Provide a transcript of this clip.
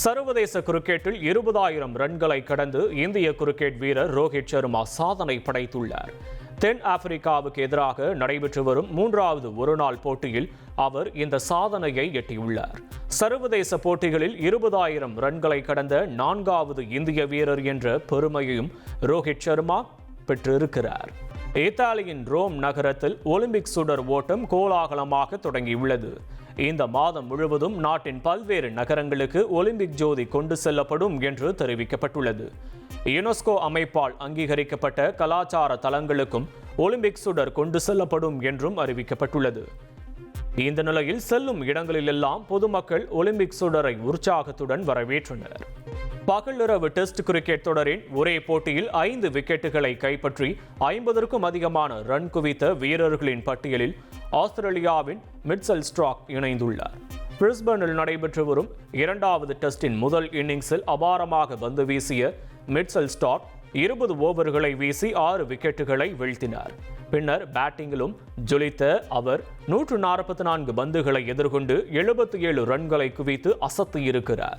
சர்வதேச கிரிக்கெட்டில் இருபதாயிரம் ரன்களை கடந்து இந்திய கிரிக்கெட் வீரர் ரோஹித் சர்மா சாதனை படைத்துள்ளார். தென் ஆப்பிரிக்காவுக்கு எதிராக நடைபெற்று வரும் மூன்றாவது ஒருநாள் போட்டியில் அவர் இந்த சாதனையை எட்டியுள்ளார். சர்வதேச போட்டிகளில் இருபதாயிரம் ரன்களை கடந்த நான்காவது இந்திய வீரர் என்ற பெருமையையும் ரோஹித் சர்மா பெற்றிருக்கிறார். இத்தாலியின் ரோம் நகரத்தில் ஒலிம்பிக் சுடர் ஓட்டம் கோலாகலமாக தொடங்கியுள்ளது. இந்த மாதம் முழுவதும் நாட்டின் பல்வேறு நகரங்களுக்கு ஒலிம்பிக் ஜோதி கொண்டு செல்லப்படும் என்று தெரிவிக்கப்பட்டுள்ளது. யுனெஸ்கோ அமைப்பால் அங்கீகரிக்கப்பட்ட கலாச்சார தலங்களுக்கும் ஒலிம்பிக் சுடர் கொண்டு செல்லப்படும் என்றும் அறிவிக்கப்பட்டுள்ளது. இந்த நிலையில் செல்லும் இடங்களிலெல்லாம் பொதுமக்கள் ஒலிம்பிக் சுடரை உற்சாகத்துடன் வரவேற்றனர் பகலிரவு டெஸ்ட் கிரிக்கெட் தொடரின் ஒரே போட்டியில் ஐந்து விக்கெட்டுகளை கைப்பற்றி ஐம்பதற்கும் அதிகமான ரன் குவித்த வீரர்களின் பட்டியலில் ஆஸ்திரேலியாவின் மிட்சல் ஸ்ட்ராக் இணைந்துள்ளார். பிரிஸ்பனில் நடைபெற்று வரும் இரண்டாவது டெஸ்டின் முதல் இன்னிங்ஸில் அபாரமாக பந்து வீசிய மிட்சல் ஸ்டாக் இருபது ஓவர்களை வீசி ஆறு விக்கெட்டுகளை வீழ்த்தினார். பின்னர் பேட்டிங்கிலும் ஜொலித்த அவர் நூற்று நாற்பத்தி நான்கு பந்துகளை எதிர்கொண்டு எழுபத்தி ஏழு ரன்களை குவித்து அசத்தியிருக்கிறார்.